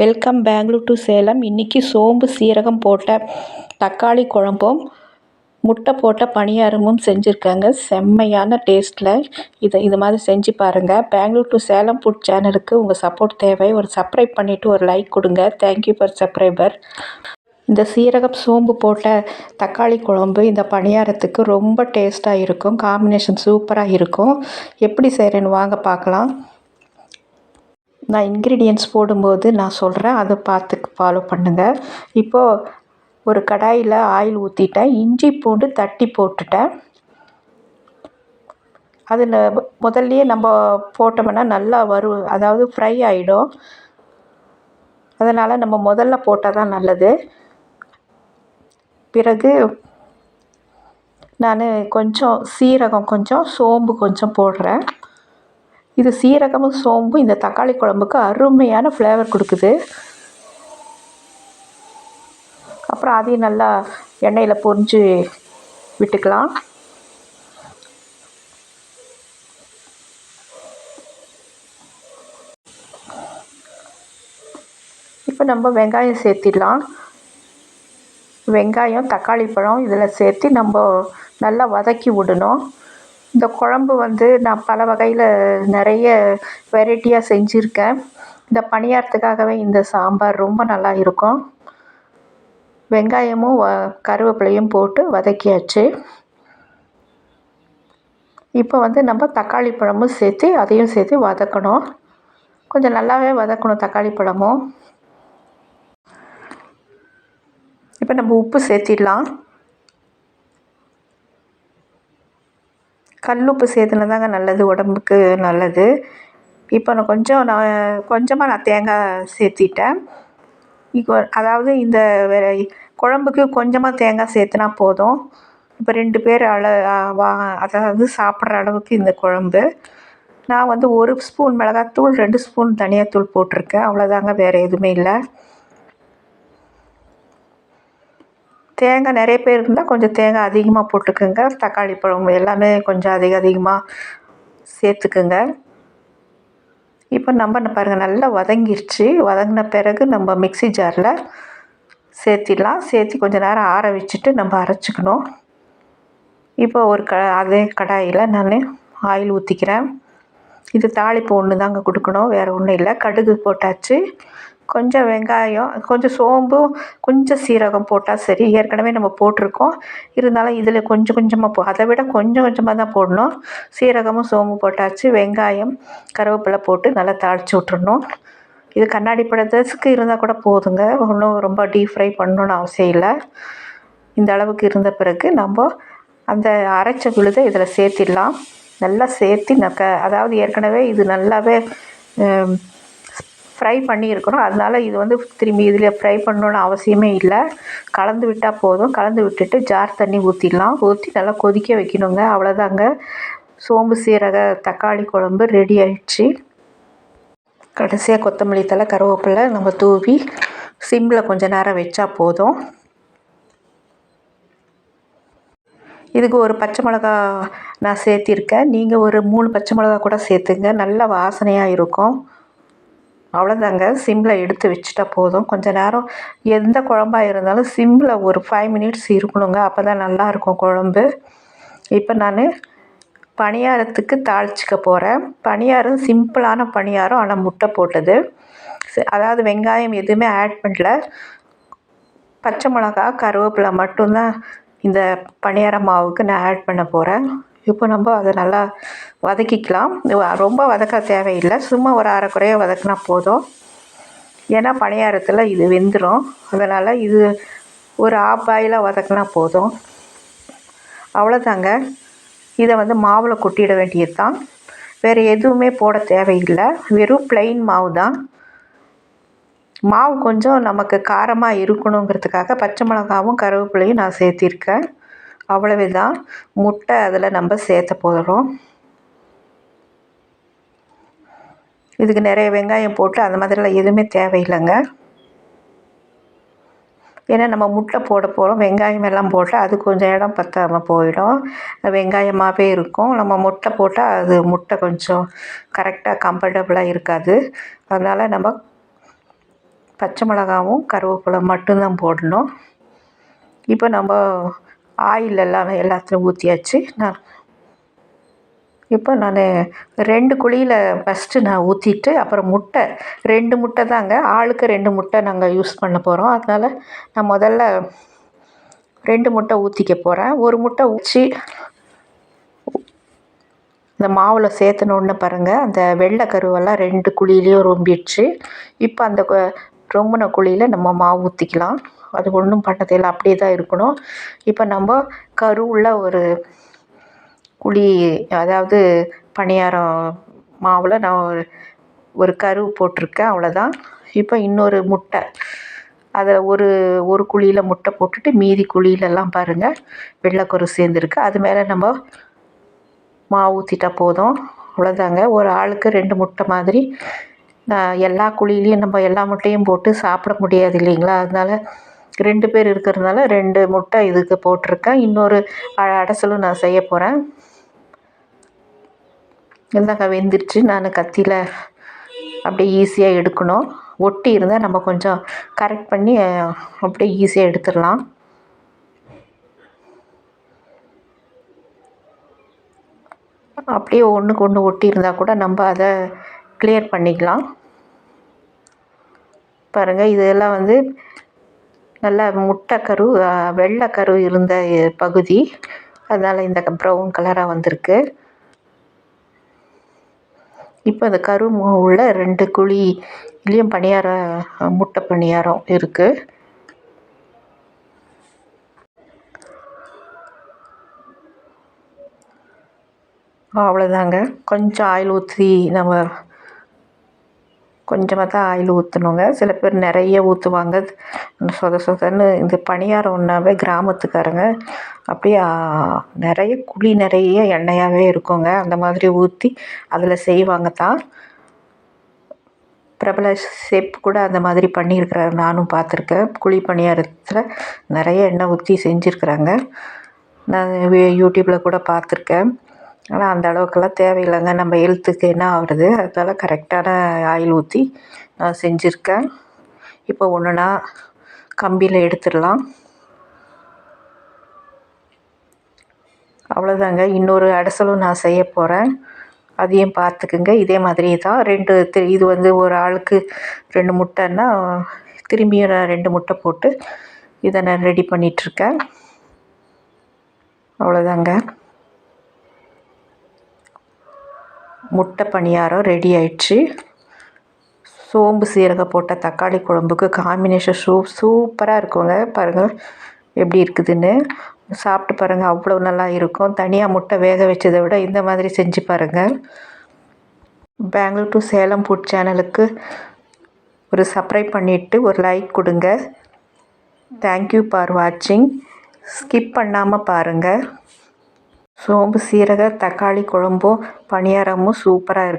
Welcome Bangalore to Salem. இன்றைக்கி சோம்பு சீரகம் போட்ட தக்காளி குழம்பும் முட்டை போட்ட பணியாரமும் செஞ்சுருக்காங்க. செம்மையான டேஸ்ட்டில் இதை இது மாதிரி செஞ்சு பாருங்கள் பெங்களூர் டு சேலம் ஃபுட் சேனலுக்கு உங்கள் சப்போர்ட் தேவை. ஒரு சப்ஸ்கிரைப் பண்ணிவிட்டு ஒரு லைக் கொடுங்க. தேங்க்யூ ஃபார் சப்ஸ்கிரைபர் இந்த சீரகம் சோம்பு போட்ட தக்காளி குழம்பு இந்த பணியாரத்துக்கு ரொம்ப டேஸ்ட்டாக இருக்கும். காம்பினேஷன் சூப்பராக இருக்கும். எப்படி செய்கிறேன்னு வாங்க பார்க்கலாம் நான் இன்க்ரீடியன்ஸ் போடும்போது நான் சொல்கிறேன் அதை பார்த்து ஃபாலோ பண்ணுங்கள் இப்போது ஒரு கடாயில் ஆயில் ஊற்றிட்டேன் இஞ்சி பூண்டு தட்டி போட்டுட்டேன். அதில் முதல்லையே நம்ம போட்டோம்னா நல்லா வரும் அதாவது ஃப்ரை ஆகிடும் அதனால் நம்ம முதல்ல போட்டால் தான் நல்லது. பிறகு நான் கொஞ்சம் சீரகம் கொஞ்சம் சோம்பு கொஞ்சம் போடுறேன். இது சீரகமும் சோம்பும் இந்த தக்காளி குழம்புக்கு அருமையான ஃப்ளேவர் கொடுக்குது. அப்புறம் அதையும் நல்லா எண்ணெயில் பொரிஞ்சு விட்டுக்கலாம். இப்போ நம்ம வெங்காயம் சேர்த்திடலாம். வெங்காயம் தக்காளி பழம் இதில் சேர்த்து நம்ம நல்லா வதக்கி விடணும். இந்த குழம்பு வந்து நான் பல வகையில் நிறைய வெரைட்டியாக செஞ்சுருக்கேன். இந்த பணியாரத்துக்காகவே இந்த சாம்பார் ரொம்ப நல்லா இருக்கும். வெங்காயமும் வ கருவேப்பிலையும் போட்டு வதக்கியாச்சு. இப்போ வந்து நம்ம தக்காளி பழமும் சேர்த்து அதையும் சேர்த்து வதக்கணும். கொஞ்சம் நல்லாவே வதக்கணும் தக்காளி பழமும். இப்போ நம்ம உப்பு சேர்த்திடலாம். கல்லுப்பு சேர்த்துனா தாங்க நல்லது உடம்புக்கு நல்லது. இப்போ நான் கொஞ்சம் நான் கொஞ்சமாக நான் தேங்காய் சேர்த்திட்டேன் இப்போ அதாவது இந்த வேறு குழம்புக்கு கொஞ்சமாக தேங்காய் சேர்த்துனா போதும். இப்போ ரெண்டு பேர் அள வா அதாவது சாப்பிட்ற அளவுக்கு இந்த குழம்பு. நான் வந்து ஒரு ஸ்பூன் மிளகாத்தூள் ரெண்டு ஸ்பூன் தனியாத்தூள் போட்டிருக்கேன். அவ்வளோதாங்க வேறு எதுவுமே இல்லை. தேங்காய் நிறைய பேர் இருந்தால் கொஞ்சம் தேங்காய் அதிகமாக போட்டுக்கோங்க. தக்காளி பழம் எல்லாமே கொஞ்சம் அதிக அதிகமாக சேர்த்துக்குங்க. இப்போ நம்ம பாருங்கள் நல்லா வதங்கிருச்சு. வதங்கின பிறகு நம்ம மிக்சி ஜாரில் சேர்த்திடலாம். சேர்த்து கொஞ்சம் நேரம் ஆற வச்சுட்டு நம்ம அரைச்சிக்கணும். இப்போ ஒரு க அதே கடாயில் நான் ஆயில் ஊற்றிக்கிறேன் இது தாளிப்பு ஒன்று தாங்க கொடுக்கணும். வேறு ஒன்றும் இல்லை. கடுகு போட்டாச்சு. கொஞ்சம் வெங்காயம் கொஞ்சம் சோம்பு கொஞ்சம் சீரகம் போட்டால் சரி. ஏற்கனவே நம்ம போட்டிருக்கோம். இருந்தாலும் இதில் கொஞ்சம் கொஞ்சமாக போ அதை விட கொஞ்சம் கொஞ்சமாக தான் போடணும். சீரகமும் சோம்பு போட்டாச்சு. வெங்காயம் கருவேப்பிலை போட்டு நல்லா தாளித்து விட்றணும் இது கண்ணாடி படத்துக்கு இருந்தால் கூட போதுங்க. ஒன்றும் ரொம்ப டீப் ஃப்ரை பண்ணணும்னு அவசியம் இல்லை. இந்த அளவுக்கு இருந்த பிறகு நம்ம அந்த அரைச்ச விழுதை இதில் சேர்த்திடலாம். நல்லா சேர்த்து நக்க அதாவது ஏற்கனவே இது நல்லாவே ஃப்ரை பண்ணியிருக்கிறோம். அதனால் இது வந்து திரும்பி இதில் ஃப்ரை பண்ணணுன்னு அவசியமே இல்லை. கலந்து விட்டால் போதும். கலந்து விட்டுட்டு ஜார் தண்ணி ஊற்றிடலாம் ஊற்றி நல்லா கொதிக்க வைக்கணுங்க. அவ்வளோதாங்க சோம்பு சீரக தக்காளி குழம்பு ரெடி ஆயிடுச்சு. கடைசியாக கொத்தமல்லி தலை கருவேப்பிலை நம்ம தூவி சிம்மில் கொஞ்சம் நேரம் வச்சா போதும். இதுக்கு ஒரு பச்சை மிளகா நான் சேர்த்திருக்கேன். நீங்கள் ஒரு மூணு பச்சை மிளகா கூட சேர்த்துங்க. நல்ல வாசனையாக இருக்கும். அவ்வளோதாங்க சிம்மில் எடுத்து வச்சுட்டா போதும். கொஞ்சம் நேரம் எந்த குழம்பா இருந்தாலும் சிம்மில் ஒரு ஃபைவ் மினிட்ஸ் இருக்கணுங்க. அப்போ தான் நல்லாயிருக்கும் குழம்பு. இப்போ நான் பணியாரத்துக்கு தாளிச்சிக்க போகிறேன் பணியாரம் சிம்பிளான பணியாரம் ஆனால் முட்டை போட்டது. அதாவது வெங்காயம் எதுவுமே ஆட் பண்ணல. பச்சை மிளகா கருவேப்பிலை மட்டும்தான் இந்த பணியார மாவுக்கு நான் ஆட் பண்ண போகிறேன் இப்போ நம்ம அதை நல்லா வதக்கிக்கலாம். ரொம்ப வதக்க தேவையில்லை. சும்மா ஒரு அரைக்குறையாக வதக்கினா போதும். ஏன்னா பணியாரத்தில் இது வெந்துடும் அதனால் இது ஒரு ஆஃப் பாயிலாக வதக்கினா போதும். அவ்வளோதாங்க இதை வந்து மாவில் கொட்டிட வேண்டியது தான் வேறு எதுவுமே போட தேவையில்லை. வெறும் ப்ளைன் மாவு தான் மாவு கொஞ்சம் நமக்கு காரமாக இருக்கணுங்கிறதுக்காக பச்சை மிளகாவும் கருவேப்பிலையும் நான் சேர்த்திருக்கேன். அவ்வளவு தான் முட்டை அதில் நம்ம சேர்த்த போகிறோம் இதுக்கு நிறைய வெங்காயம் போட்டு அந்த மாதிரிலாம் எதுவுமே தேவையில்லைங்க. ஏன்னா நம்ம முட்டை போட போகிறோம் வெங்காயம் எல்லாம் போட்டால் அது கொஞ்சம் இடம் பற்றாமல் போயிடும். வெங்காயமாகவே இருக்கும். நம்ம முட்டை போட்டால் அது முட்டை கொஞ்சம் கரெக்டாக கம்ஃபர்டபுளாக இருக்காது. அதனால் நம்ம பச்சை மிளகாவும் கருவேப்பிலை மட்டும்தான் போடணும். இப்போ நம்ம ஆயில் எல்லாமே எல்லாத்துலேயும் ஊற்றியாச்சு நான் இப்போ நான் ரெண்டு குழியில் ஃபஸ்ட்டு நான் ஊற்றிட்டு அப்புறம் முட்டை ரெண்டு முட்டை தாங்க. ஆளுக்கு ரெண்டு முட்டை நாங்கள் யூஸ் பண்ண போகிறோம் அதனால் நான் முதல்ல ரெண்டு முட்டை ஊற்றிக்க போகிறேன் ஒரு முட்டை ஊற்றி இந்த மாவில் சேர்த்துனோடனே பாருங்கள் அந்த வெள்ளை கருவெல்லாம் ரெண்டு குழியிலையும் ரொம்பிடுச்சு. இப்போ அந்த ரொம்பின குழியில் நம்ம மாவு ஊற்றிக்கலாம் அது ஒன்றும் பண்ணதில்லை அப்படியே தான் இருக்கணும். இப்போ நம்ம கருவுள்ள ஒரு குழி அதாவது பணியாரம் மாவில் நான் ஒரு ஒரு கரு போட்டிருக்கேன். அவ்வளோதான் இப்போ இன்னொரு முட்டை. அதில் ஒரு ஒரு குழியில் முட்டை போட்டுட்டு மீதி குழியிலலாம் பாருங்கள் வெள்ளைக்கரு சேர்ந்துருக்கு. அது மேலே நம்ம மாவு ஊற்றிட்டா போதும். அவ்வளோதாங்க ஒரு ஆளுக்கு ரெண்டு முட்டை மாதிரி எல்லா குழியிலையும் நம்ம எல்லா முட்டையும் போட்டு சாப்பிட முடியாது இல்லைங்களா? அதனால ரெண்டு பேர் இருக்கிறதுனால ரெண்டு முட்டை இதுக்கு போட்டிருக்கேன். இன்னொரு அ- அடைசலும் நான் செய்ய போகிறேன் இந்தாங்க வெந்துருச்சு. நான் கத்தியில் அப்படியே ஈஸியாக எடுக்கணும். ஒட்டி இருந்தால் நம்ம கொஞ்சம் கரெக்ட் பண்ணி அப்படியே ஈஸியாக எடுத்துடலாம். அப்படியே ஒன்றுக்கு ஒன்று ஒட்டி இருந்தால் கூட நம்ம அதை கிளியர் பண்ணிக்கலாம். பாருங்கள் இதெல்லாம் வந்து நல்ல முட்டைக்கரு வெள்ளைக்கரு இருந்த பகுதி. அதனால் இந்த ப்ரௌன் கலராக வந்திருக்கு. இப்போ இந்த கரு மு- உள்ள ரெண்டு குழிலையும் பணியாரம் முட்டை பணியாரம் இருக்குது அவ்வளோதாங்க கொஞ்சம் ஆயில் ஊற்றி நம்ம கொஞ்சமாக தான் ஆயில் ஊற்றணுங்க சில பேர் நிறைய ஊற்றுவாங்க சொத சொதன்னு இந்த பணியாரம்னாவே கிராமத்துக்காரங்க. அப்படியே நிறைய குழி நிறைய எண்ணெயாகவே இருக்குங்க. அந்த மாதிரி ஊற்றி அதில் செய்வாங்க தான். பிரபல ஷேப் கூட அந்த மாதிரி பண்ணியிருக்கிறாரு. நானும் பார்த்துருக்கேன். குழி பணியாரத்தில் நிறைய எண்ணெய் ஊற்றி செஞ்சுருக்குறாங்க. நான் யூடியூப்பில் கூட பார்த்துருக்கேன். ஆனால் அந்த அளவுக்கெல்லாம் தேவையில்லைங்க. நம்ம ஹெல்த்துக்கு என்ன ஆகுறது? அதனால் கரெக்டான ஆயில் ஊற்றி நான் செஞ்சுருக்கேன். இப்போ ஒன்றுனா கம்பியில் எடுத்துடலாம். அவ்வளோதாங்க இன்னொரு அடைசலும் நான் செய்ய போகிறேன் அதையும் பார்த்துக்குங்க. இதே மாதிரி தான். ரெண்டு தி- இது வந்து ஒரு ஆளுக்கு ரெண்டு முட்டைன்னா திரும்பியும் நான் ரெண்டு முட்டை போட்டு இதை நான் ரெடி பண்ணிகிட்ருக்கேன் அவ்வளோதாங்க முட்டை பணியாரம் ரெடி ஆயிடுச்சு. சோம்பு சீரகம் போட்ட தக்காளி குழம்புக்கு காம்பினேஷன் சூ சூப்பராக இருக்குங்க. பாருங்கள் எப்படி இருக்குதுன்னு. சாப்பிட்டு பாருங்கள் அவ்வளோ நல்லா இருக்கும். தனியாக முட்டை வேக வச்சதை விட இந்த மாதிரி செஞ்சு பாருங்கள் பெங்களூர் டு சேலம் ஃபுட் சேனலுக்கு ஒரு சப்ஸ்கிரைப் பண்ணிவிட்டு ஒரு லைக் கொடுங்க. தேங்க்யூ ஃபார் வாட்சிங் ஸ்கிப் பண்ணாமல் பாருங்கள் சோம்பு சீரக தக்காளி குழம்பும் பணியாரமும் சூப்பராக இருக்கு.